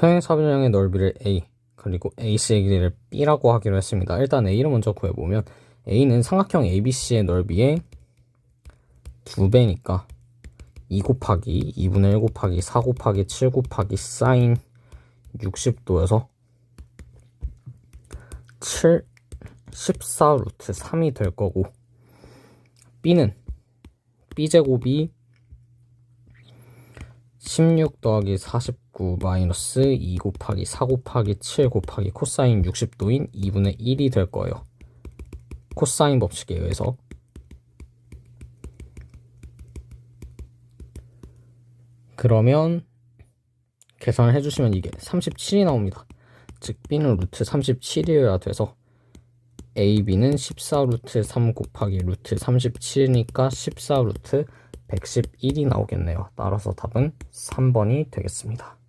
평행사변형의 넓이를 A 그리고 AC의 길이를 B라고 하기로 했습니다. 일단 A를 먼저 구해보면 A는 삼각형 ABC의 넓이의 2배니까 2 곱하기 2분의 1 곱하기 4 곱하기 7 곱하기 사인 60도여서 7, 14 루트 3이 될 거고 B는 B제곱이 16 더하기 49 마이너스 2 곱하기 4 곱하기 7 곱하기 코사인 60도인 2분의 1이 될 거예요. 코사인 법칙에 의해서 그러면 계산을 해주시면 이게 37이 나옵니다. 즉 B는 루트 37이어야 돼서 AB는 14 루트 3 곱하기 루트 37이니까 14 루트 111이 나오겠네요. 따라서 답은 3번이 되겠습니다.